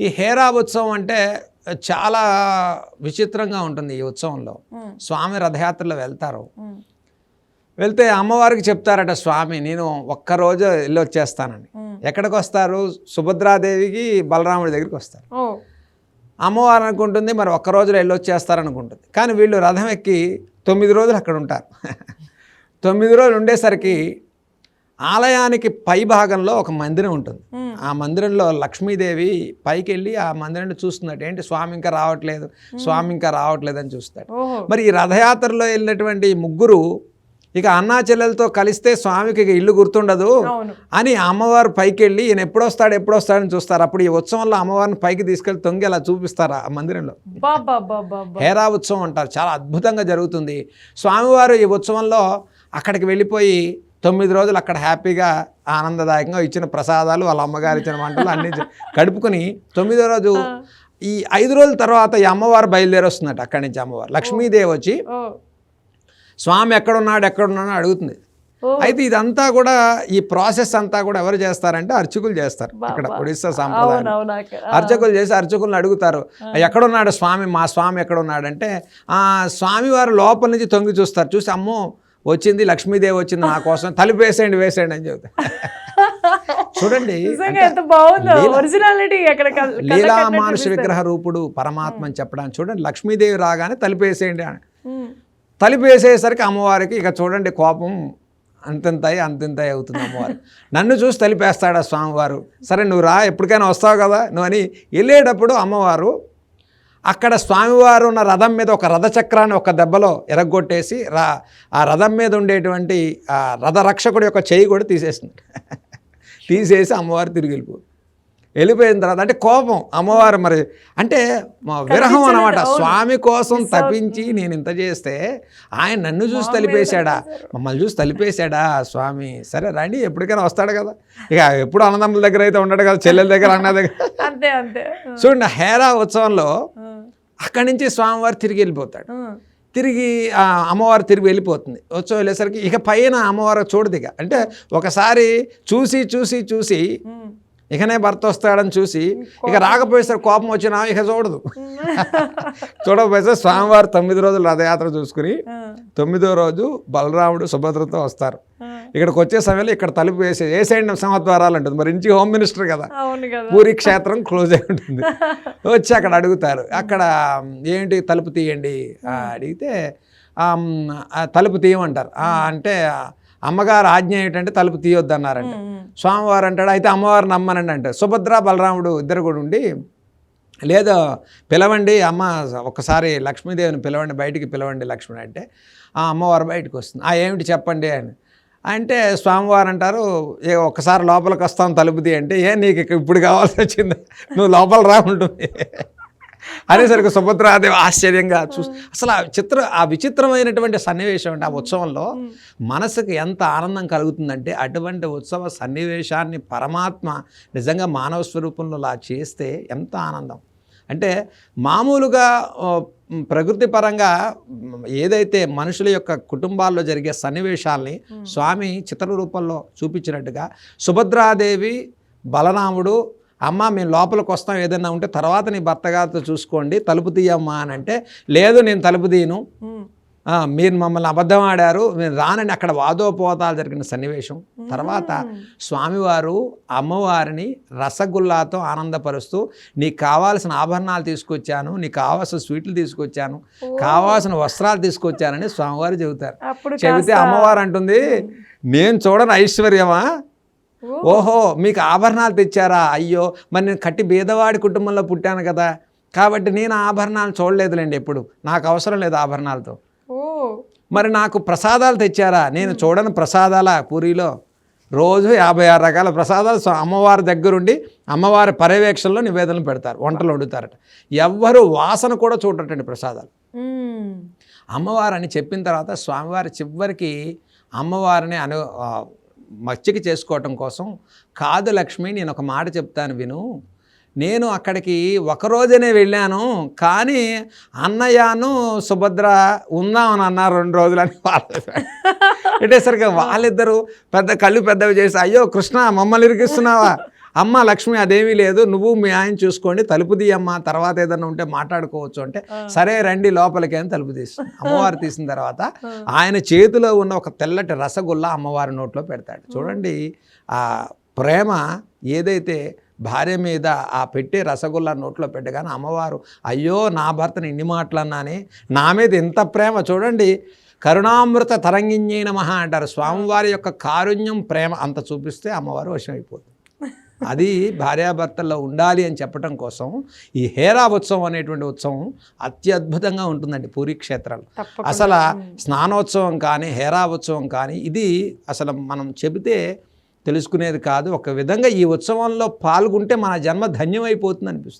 ఈ హేరా ఉత్సవం అంటే చాలా విచిత్రంగా ఉంటుంది ఈ ఉత్సవంలో. స్వామి రథయాత్రలో వెళ్తారు. వెళ్తే అమ్మవారికి చెప్తారట స్వామి నేను ఒక్కరోజు వెళ్ళి వచ్చేస్తానని. ఎక్కడికి వస్తారు సుభద్రాదేవికి బలరాముడి దగ్గరికి వస్తారు. అమ్మవారు అనుకుంటుంది మరి ఒక్క రోజులో వెళ్ళి వచ్చేస్తారనుకుంటుంది. కానీ వీళ్ళు రథం ఎక్కి తొమ్మిది రోజులు అక్కడ ఉంటారు. తొమ్మిది రోజులు ఉండేసరికి ఆలయానికి పై భాగంలో ఒక మందిరం ఉంటుంది. ఆ మందిరంలో లక్ష్మీదేవి పైకి వెళ్ళి ఆ మందిరాన్ని చూస్తున్నాడు. ఏంటి స్వామి ఇంకా రావట్లేదు? స్వామి ఇంకా రావట్లేదు అని చూస్తాడు. మరి ఈ రథయాత్రలో వెళ్ళినటువంటి ముగ్గురు ఇక అన్నా చెల్లెలతో కలిస్తే స్వామికి ఇక ఇల్లు గుర్తుండదు అని అమ్మవారు పైకి వెళ్ళి ఈయన ఎప్పుడు వస్తాడు ఎప్పుడు వస్తాడని చూస్తారు. అప్పుడు ఈ ఉత్సవంలో అమ్మవారిని పైకి తీసుకెళ్ళి తొంగి అలా చూపిస్తారు ఆ మందిరంలో? హేరా ఉత్సవం అంటారు. చాలా అద్భుతంగా జరుగుతుంది. స్వామివారు ఈ ఉత్సవంలో అక్కడికి వెళ్ళిపోయి తొమ్మిది రోజులు అక్కడ హ్యాపీగా ఆనందదాయకంగా ఇచ్చిన ప్రసాదాలు వాళ్ళ అమ్మగారు ఇచ్చిన వంటలు అన్ని గడుపుకుని తొమ్మిదో రోజు ఈ ఐదు రోజుల తర్వాత ఈ అమ్మవారు బయలుదేరి వస్తున్నట్టు అక్కడి నుంచి అమ్మవారు. లక్ష్మీదేవి వచ్చి స్వామి ఎక్కడున్నాడు ఎక్కడున్నాడు అడుగుతుంది. అయితే ఇదంతా కూడా ఈ ప్రాసెస్ అంతా కూడా ఎవరు చేస్తారంటే అర్చకులు చేస్తారు. అక్కడ ఒడిస్సా సాంప్రదాయం. అర్చకులు చేసి అర్చకులను అడుగుతారు. ఎక్కడున్నాడు స్వామి? మా స్వామి ఎక్కడున్నాడు అంటే ఆ స్వామి వారు లోపల నుంచి తొంగి చూస్తారు. చూసి అమ్మో వచ్చింది లక్ష్మీదేవి వచ్చింది నా కోసం తలుపు వేసేయండి వేసేయండి అని చెబుతారు చూడండి లీలా మానుష. విగ్రహ రూపుడు పరమాత్మ అని చెప్పడానికి చూడండి లక్ష్మీదేవి రాగానే తలుపు వేసేయండి అని. ఉమ్, తలుపు వేసేసరికి అమ్మవారికి ఇక చూడండి కోపం అంతింతాయి అంతింతాయి అవుతుంది అమ్మవారు నన్ను చూసి తలిపేస్తాడా స్వామివారు? సరే నువ్వు రా ఎప్పటికైనా వస్తావు కదా నువ్వు అని వెళ్ళేటప్పుడు అమ్మవారు అక్కడ స్వామివారు ఉన్న రథం మీద ఒక రథచక్రాన్ని ఒక దెబ్బలో ఎరగొట్టేసి రా ఆ రథం మీద ఉండేటువంటి ఆ రథరక్షకుడి యొక్క చేయి కూడా తీసేసింది. తీసేసి అమ్మవారు తిరిగి వెళ్ళిపో వెళ్ళిపోయిన తర్వాత అంటే కోపం అమ్మవారు మరి అంటే మా విరహం అనమాట స్వామి కోసం తప్పించి నేను ఇంత చేస్తే ఆయన నన్ను చూసి తలిపేశాడా? మమ్మల్ని చూసి తలిపేశాడా స్వామి? సరే రండి ఎప్పటికైనా వస్తాడు కదా. ఇక ఎప్పుడు అన్నదమ్ముల దగ్గర అయితే ఉండడు కదా చెల్లెల దగ్గర అన్న దగ్గర. అంతే అంతే. చూడండి హేరా ఉత్సవంలో అక్కడి నుంచి స్వామివారు తిరిగి వెళ్ళిపోతాడు. తిరిగి ఆ అమ్మవారు తిరిగి వెళ్ళిపోతుంది. ఉత్సవం వెళ్ళేసరికి ఇక పైన అమ్మవారు చూడదు ఇక అంటే ఒకసారి చూసి చూసి చూసి ఇకనే భర్త వస్తాడని చూసి ఇక రాకపోయేసరికి కోపం వచ్చినా ఇక చూడదు. చూడకపోయేసరికి స్వామివారు తొమ్మిది రోజులు రథయాత్ర చూసుకుని తొమ్మిదో రోజు బలరాముడు సుభద్రతో వస్తారు. ఇక్కడికి వచ్చే సమయంలో ఇక్కడ తలుపు వేసే వేసేయండి సింహద్వారాలు ఉంటుంది మరి ఇంచి హోమ్ మినిస్టర్ కదా. పూరి క్షేత్రం క్లోజ్ అయి ఉంటుంది. వచ్చి అక్కడ అడుగుతారు. అక్కడ ఏంటి తలుపు తీయండి? అడిగితే తలుపు తీయమంటారు. ఆ, అంటే అమ్మగారు ఆజ్ఞ ఏంటంటే తలుపు తీయొద్దు అన్నారంట ఉమ్, ఉమ్. స్వామివారు అంటాడు అయితే అమ్మవారు నమ్మనండి అంటారు సుభద్ర బలరాముడు ఇద్దరు కూడా ఉండి లేదు పిలవండి అమ్మ ఒకసారి లక్ష్మీదేవిని పిలవండి బయటికి పిలవండి లక్ష్మణి అంటే ఆ అమ్మవారు బయటకు వస్తుంది. ఆ ఏమిటి చెప్పండి అని. అంటే స్వామివారు అంటారు ఏ ఒక్కసారి లోపలికి వస్తాం తలుపుది అంటే ఏ నీకు ఇప్పుడు కావాల్సి వచ్చింది. నువ్వు లోపల రా ఉంటుంది అనేసరికి సుభద్రాదేవి ఆశ్చర్యంగా చూసి అసలు ఆ చిత్ర ఆ విచిత్రమైనటువంటి సన్నివేశం అంటే ఆ ఉత్సవంలో మనసుకు ఎంత ఆనందం కలుగుతుందంటే అటువంటి ఉత్సవ సన్నివేశాన్ని పరమాత్మ నిజంగా మానవ స్వరూపంలో అలా చేస్తే ఎంత ఆనందం. అంటే మామూలుగా ప్రకృతి పరంగా ఏదైతే మనుషుల యొక్క కుటుంబాల్లో జరిగే సన్నివేశాల్ని స్వామి చిత్ర రూపంలో చూపించినట్టుగా సుభద్రాదేవి బలరాముడు అమ్మ మేము లోపలికి వస్తాం ఏదైనా ఉంటే తర్వాత నీ భర్తగారితో చూసుకోండి తలుపు తీయమ్మా అని అంటే లేదు నేను తలుపు తీయను. మీరు మమ్మల్ని అబద్ధం ఆడారు మీరు రానని అక్కడ వాదోపవాదాలు జరిగిన సన్నివేశం. తర్వాత స్వామివారు అమ్మవారిని రసగుల్లాతో ఆనందపరుస్తూ నీకు కావాల్సిన ఆభరణాలు తీసుకొచ్చాను నీకు కావాల్సిన స్వీట్లు తీసుకొచ్చాను కావాల్సిన వస్త్రాలు తీసుకొచ్చానని స్వామివారు చెబుతారు. చెబితే అమ్మవారు అంటుంది నేను చూడని ఐశ్వర్యమా. ఓహో. మీకు ఆభరణాలు తెచ్చారా? అయ్యో మరి నేను కట్టి బీదవాడి కుటుంబంలో పుట్టాను కదా. కాబట్టి నేను ఆభరణాలు చూడలేదులేండి ఎప్పుడు. నాకు అవసరం లేదు ఆభరణాలతో. ఓ. మరి నాకు ప్రసాదాలు తెచ్చారా? నేను చూడని ప్రసాదాల పూరిలో. రోజు యాభై ఆరు రకాల ప్రసాదాలు అమ్మవారి దగ్గరుండి అమ్మవారి పర్యవేక్షణలో నివేదనలు పెడతారు. వంటలు వండుతారట. ఎవ్వరు వాసన కూడా చూడటండి ప్రసాదాలు. ఉమ్, అమ్మవారని చెప్పిన తర్వాత స్వామివారి చివరికి అమ్మవారిని అను మచ్చిక చేసుకోవటం కోసం కాదు లక్ష్మి నేను ఒక మాట చెప్తాను విను. నేను అక్కడికి ఒకరోజనే వెళ్ళాను కానీ అన్నయ్యను సుభద్ర ఉందామని అన్నారు రెండు రోజులని వాళ్ళు. పెట్టేసరికి వాళ్ళిద్దరూ పెద్ద కళ్ళు పెద్దవి చేసి అయ్యో కృష్ణ మమ్మల్ని ఇరికిస్తున్నావా? అమ్మ లక్ష్మి అదేమీ లేదు నువ్వు మీ ఆయన చూసుకోండి తలుపు తీయమ్మ తర్వాత ఏదైనా ఉంటే మాట్లాడుకోవచ్చు అంటే సరే రండి లోపలికి అని తలుపు తీస్తుంది అమ్మవారు తీసిన తర్వాత ఆయన చేతిలో ఉన్న ఒక తెల్లటి రసగుల్లా అమ్మవారి నోట్లో పెడతాడు. చూడండి ఆ ప్రేమ ఏదైతే భార్య మీద ఆ పెట్టే రసగుల్లా నోట్లో పెట్టగానే అమ్మవారు అయ్యో నా భర్తని ఇన్ని మాటలన్నానే నా మీద ఎంత ప్రేమ? చూడండి కరుణామృత తరంగిణ్యైన మహా అంటారు. స్వామివారి యొక్క కారుణ్యం ప్రేమ అంత చూపిస్తే అమ్మవారు వశమైపోతుంది అది భార్యాభర్తల్లో ఉండాలి అని చెప్పడం కోసం ఈ హేరా ఉత్సవం అనేటువంటి ఉత్సవం అత్యద్భుతంగా ఉంటుందండి పూరీ క్షేత్రాలు. అసలు స్నానోత్సవం కానీ హేరా ఉత్సవం కానీ ఇది అసలు మనం చెబితే తెలుసుకునేది కాదు. ఒక విధంగా ఈ ఉత్సవంలో పాల్గొంటే మన జన్మ ధన్యమైపోతుంది అనిపిస్తుంది